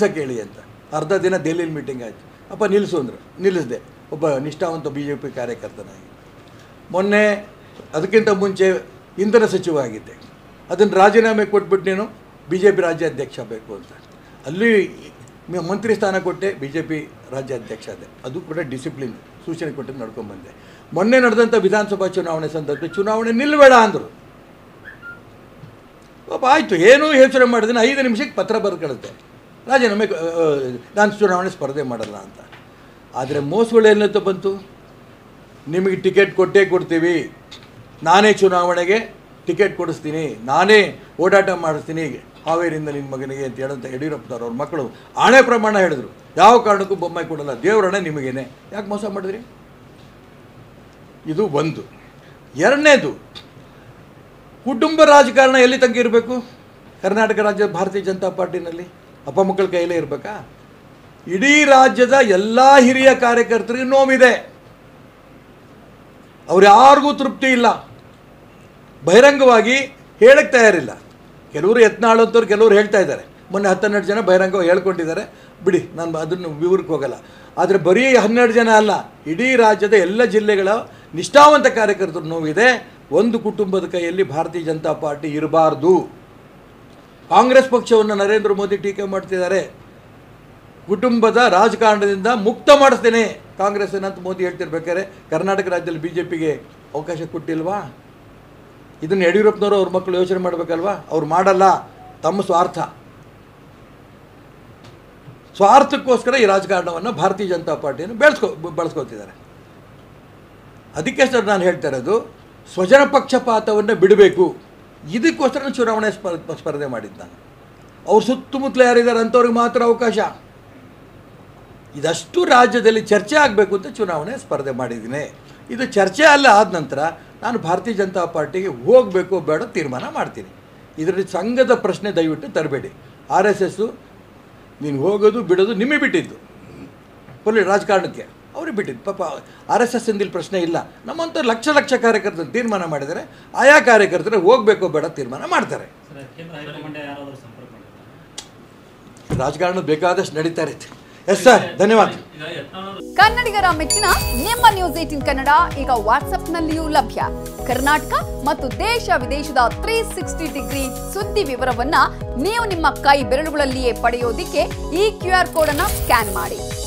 ನಿಲ್ಸಕ್ಕೆ ಹೇಳಿ ಅಂತ. ಅರ್ಧ ದಿನ ದೆಹಲಿಯಲ್ಲಿ ಮೀಟಿಂಗ್ ಆಯಿತು. ಅಪ್ಪ ನಿಲ್ಲಿಸು ಅಂದರು. ನಿಲ್ಲಿಸಿದೆ. ಒಬ್ಬ ನಿಷ್ಠಾವಂತ ಬಿ ಜೆ ಪಿ ಕಾರ್ಯಕರ್ತನಾಗಿ. ಮೊನ್ನೆ ಅದಕ್ಕಿಂತ ಮುಂಚೆ ಇಂಧನ ಸಚಿವ ಆಗಿದ್ದೆ. ಅದನ್ನು ರಾಜೀನಾಮೆ ಕೊಟ್ಬಿಟ್ಟು ನೀನು ಬಿ ಜೆ ಪಿ ರಾಜ್ಯಾಧ್ಯಕ್ಷ ಬೇಕು ಅಂತ. ಅಲ್ಲಿ ಮಂತ್ರಿ ಸ್ಥಾನ ಕೊಟ್ಟೆ ಬಿ ಜೆ ಪಿ ರಾಜ್ಯಾಧ್ಯಕ್ಷ ಅದೇ ಅದು ಕೂಡ ಡಿಸಿಪ್ಲಿನ್ ಸೂಚನೆ ಕೊಟ್ಟು ನಡ್ಕೊಂಡ್ಬಂದೆ ಮೊನ್ನೆ ನಡೆದಂಥ ವಿಧಾನಸಭಾ ಚುನಾವಣೆ ಸಂದರ್ಭ ಚುನಾವಣೆ ನಿಲ್ಲಬೇಡ ಅಂದರು. ಪಾಪ ಆಯಿತು, ಏನೂ ಯೋಚನೆ ಮಾಡಿದ್ರೆ ಐದು ನಿಮಿಷಕ್ಕೆ ಪತ್ರ ಬರೆದು ಕಳುತ್ತೆ ರಾಜೀನಾಮೆ ನಾನು ಚುನಾವಣೆ ಸ್ಪರ್ಧೆ ಮಾಡಲ್ಲ ಅಂತ. ಆದರೆ ಮೋಸಗಳು ಏನಂತ ಬಂತು? ನಿಮಗೆ ಟಿಕೆಟ್ ಕೊಟ್ಟೇ ಕೊಡ್ತೀವಿ. ನಾನೇ ಚುನಾವಣೆಗೆ ಟಿಕೆಟ್ ಕೊಡಿಸ್ತೀನಿ. ನಾನೇ ಓಡಾಟ ಮಾಡಿಸ್ತೀನಿ. ಹಾವೇರಿಯಿಂದ ನಿನ್ನ ಮಗನಿಗೆ ಅಂತ ಹೇಳಂತ ಯಡಿಯೂರಪ್ಪನವ್ರು ಅವ್ರ ಮಕ್ಕಳು ಆಣೆ ಪ್ರಮಾಣ ಹೇಳಿದ್ರು. ಯಾವ ಕಾರಣಕ್ಕೂ ಬೊಮ್ಮೆ ಕೊಡಲ್ಲ. ದೇವರಣೆ ನಿಮಗೇನೆ. ಯಾಕೆ ಮೋಸ ಮಾಡಿದ್ರಿ? ಇದು ಒಂದು. ಎರಡನೇದು, ಕುಟುಂಬ ರಾಜಕಾರಣ ಎಲ್ಲಿ ತಂಗಿರಬೇಕು? ಕರ್ನಾಟಕ ರಾಜ್ಯ ಭಾರತೀಯ ಜನತಾ ಪಾರ್ಟಿನಲ್ಲಿ? ಅಪ್ಪ ಮಕ್ಕಳ ಕೈಯಲ್ಲೇ ಇರಬೇಕಾ? ಇಡೀ ರಾಜ್ಯದ ಎಲ್ಲ ಹಿರಿಯ ಕಾರ್ಯಕರ್ತರಿಗೆ ನೋವಿದೆ. ಅವ್ರು ಯಾರಿಗೂ ತೃಪ್ತಿ ಇಲ್ಲ. ಬಹಿರಂಗವಾಗಿ ಹೇಳಕ್ಕೆ ತಯಾರಿಲ್ಲ. ಕೆಲವರು ಯತ್ನಾಳು ಕೆಲವರು ಹೇಳ್ತಾ ಇದ್ದಾರೆ. ಮೊನ್ನೆ ಹತ್ತೆರಡು ಜನ ಬಹಿರಂಗವಾಗಿ ಹೇಳ್ಕೊಂಡಿದ್ದಾರೆ. ಬಿಡಿ, ನಾನು ಅದನ್ನು ವಿವರಕ್ಕೆ ಹೋಗಲ್ಲ. ಆದರೆ ಬರೀ ಹನ್ನೆರಡು ಜನ ಅಲ್ಲ, ಇಡೀ ರಾಜ್ಯದ ಎಲ್ಲ ಜಿಲ್ಲೆಗಳ ನಿಷ್ಠಾವಂತ ಕಾರ್ಯಕರ್ತರು ನೋವಿದೆ. ಒಂದು ಕುಟುಂಬದ ಕೈಯಲ್ಲಿ ಭಾರತೀಯ ಜನತಾ ಪಾರ್ಟಿ ಇರಬಾರ್ದು. ಕಾಂಗ್ರೆಸ್ ಪಕ್ಷವನ್ನು ನರೇಂದ್ರ ಮೋದಿ ಟೀಕೆ ಮಾಡ್ತಿದ್ದಾರೆ. ಕುಟುಂಬದ ರಾಜಕಾರಣದಿಂದ ಮುಕ್ತ ಮಾಡಿಸ್ತೇನೆ ಕಾಂಗ್ರೆಸ್ ಅಂತ ಮೋದಿ ಹೇಳ್ತಿರ್ಬೇಕಾದ್ರೆ, ಕರ್ನಾಟಕ ರಾಜ್ಯದಲ್ಲಿ ಬಿ ಜೆ ಪಿಗೆ ಅವಕಾಶ ಕೊಟ್ಟಿಲ್ವಾ? ಇದನ್ನು ಯಡಿಯೂರಪ್ಪನವರು ಅವ್ರ ಮಕ್ಕಳು ಯೋಚನೆ ಮಾಡಬೇಕಲ್ವಾ? ಅವ್ರು ಮಾಡಲ್ಲ, ತಮ್ಮ ಸ್ವಾರ್ಥ. ಸ್ವಾರ್ಥಕ್ಕೋಸ್ಕರ ಈ ರಾಜಕಾರಣವನ್ನು ಭಾರತೀಯ ಜನತಾ ಪಾರ್ಟಿಯನ್ನು ಬೆಳೆಸ್ಕೊ ಬಳಸ್ಕೊತಿದ್ದಾರೆ ಅದಕ್ಕೆ ಸರ್ ನಾನು ಹೇಳ್ತಾ ಇರೋದು, ಸ್ವಜನ ಪಕ್ಷಪಾತವನ್ನು ಬಿಡಬೇಕು. ಇದಕ್ಕೋಸ್ಕರ ಚುನಾವಣೆ ಸ್ಪರ್, ಸ್ಪರ್ಧೆ ಮಾಡಿದ್ದು. ನಾನು ಅವ್ರು ಸುತ್ತಮುತ್ತಲು ಯಾರಿದ್ದಾರೆ ಅಂಥವ್ರಿಗೆ ಮಾತ್ರ ಅವಕಾಶ. ಇದಷ್ಟು ರಾಜ್ಯದಲ್ಲಿ ಚರ್ಚೆ ಆಗಬೇಕು ಅಂತ ಚುನಾವಣೆ ಸ್ಪರ್ಧೆ ಮಾಡಿದ್ದೀನಿ. ಇದು ಚರ್ಚೆ ಅಲ್ಲ ಆದ ನಂತರ ನಾನು ಭಾರತೀಯ ಜನತಾ ಪಾರ್ಟಿಗೆ ಹೋಗಬೇಕು ಬೇಡ ತೀರ್ಮಾನ ಮಾಡ್ತೀನಿ. ಇದರಲ್ಲಿ ಸಂಘದ ಪ್ರಶ್ನೆ ದಯವಿಟ್ಟು ತರಬೇಡಿ. ಆರ್ ಎಸ್ ಎಸ್ಸು ನೀನು ಹೋಗೋದು, ಬಿಡೋದು ನಿಮಗೆ ಬಿಟ್ಟಿದ್ದು. ಪೊಲೀಸ್ ರಾಜಕಾರಣಕ್ಕೆ. ಅವ್ರಿಗೆ ಬಿಟ್ಟಿದ್ದು. ಪಾಪ ಆರ್ ಎಸ್ ಎಸ್ ಇಲ್ಲಿ ಪ್ರಶ್ನೆ ಇಲ್ಲ. ನಮ್ಮಂಥ ಲಕ್ಷ ಲಕ್ಷ ಕಾರ್ಯಕರ್ತರು ತೀರ್ಮಾನ ಮಾಡಿದರೆ ಆಯಾ ಕಾರ್ಯಕರ್ತರು ಹೋಗಬೇಕು ಬೇಡ ತೀರ್ಮಾನ ಮಾಡ್ತಾರೆ. ಸರ್ ಕೇಂದ್ರ ಹೈಕಮಾಂಡ್ ಯಾರಾದರೂ ಸಂಪರ್ಕ ಮಾಡಿದ್ದಾರೆ ರಾಜಕಾರಣ ಬೇಕಾದಷ್ಟು ನಡೀತಾ ಇರುತ್ತೆ. ಎಸ್ ಸರ್ ಧನ್ಯವಾದ. ಕನ್ನಡಿಗರ ಮೆಚ್ಚಿನ ನಿಮ್ಮ ನ್ಯೂಸ್ ಏಟಿನ್ ಕನ್ನಡ ಈಗ ವಾಟ್ಸ್ಆಪ್ನಲ್ಲಿಯೂ ಲಭ್ಯ. ಕರ್ನಾಟಕ ಮತ್ತು ದೇಶ ವಿದೇಶದ ತ್ರೀ ಸಿಕ್ಸ್ಟಿ ಡಿಗ್ರಿ ಸುದ್ದಿ ವಿವರವನ್ನ ನೀವು ನಿಮ್ಮ ಕೈ ಬೆರಳುಗಳಲ್ಲಿಯೇ ಪಡೆಯೋದಿಕ್ಕೆ ಈ ಕ್ಯೂ ಆರ್ ಕೋಡ್ ಅನ್ನ ಸ್ಕ್ಯಾನ್ ಮಾಡಿ.